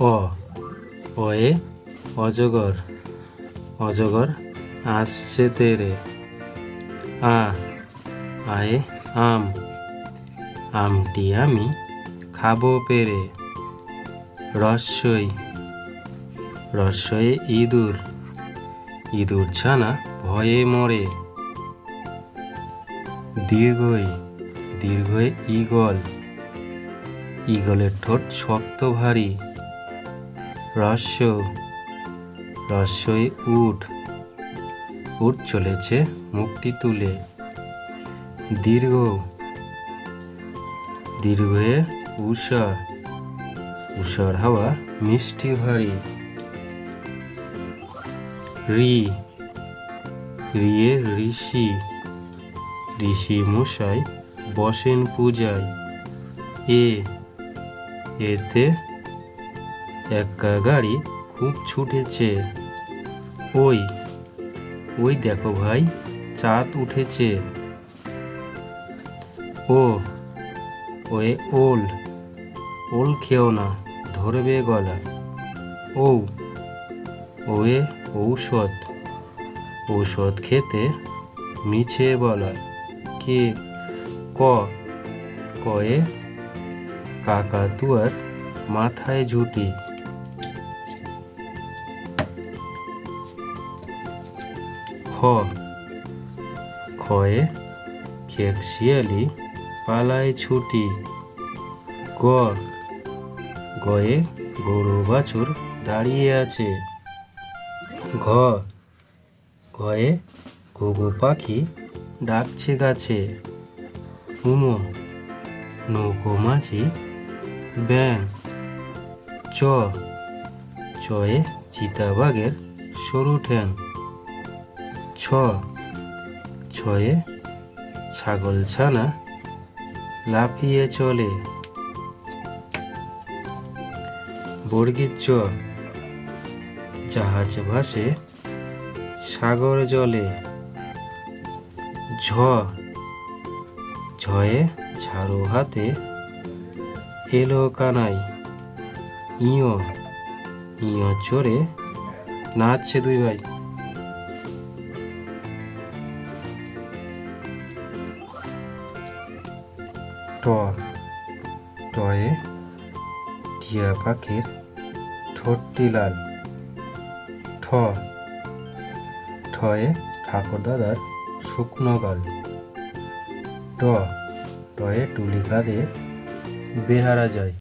অ অয়ে অজগর অজগর আসছে তেরে। আ, আয়ে আম, আমটি আমি খাব পেরে। রস্যই রস্যয়ে ইঁদুর ইঁদুর ছানা ভয়ে মরে। দীর্ঘই দীর্ঘয়ে ঈগল, ঈগলের ঠোঁট শক্ত ভারী। রস্য রস্যই উঠ উঠ চলেছে মুক্তি তুলে। দীর্ঘ দীর্ঘয়ে উষা উষার হাওয়া মিষ্টি ভারী। রি রিয়ে ঋষি ঋষি মশাই বসেন পূজায়। এ, এতে একা গাড়ি খুব ছুটেছে। ওই ওই দেখো ভাই, চাঁদ উঠেছে। ও ওয়ে ওল ওল খেও না, ধরবে গলা। ও ওয়ে ঔষধ ঔষধ খেতে মিছে বলা। কে, ক, কয়ে কাকাতুয়ার মাথায় ঝুটি খয়ে খেক শিয়ালি পালায় ছুটি। গ। গয়ে গরু বাছুর দাঁড়িয়ে আছে। ঘ। ঘয়ে ঘুঘু পাখি ডাকছে গাছে। হুমো নৌকো মাছি ব্যাং। চ। চয়ে চিতাবাঘের সরু ঠ্যাং। ছ, ছয়ে ছাগল ছানা লাফিয়ে চলে। বর্গির চ, জাহাজ ভাসে সাগর জলে। ঝ, ঝয়ে ঝাড়ু হাতে এলো কানাই। ইয় ইয় চড়ে নাচছে দুই ভাই। ট টয়ে টিয়া পাখির ঠোঁটটি লাল ঠ ঠয়ে ঠাকুরদাদার শুকনো গাল ট টয়ে টুলি কাঁধে বেহারা যায়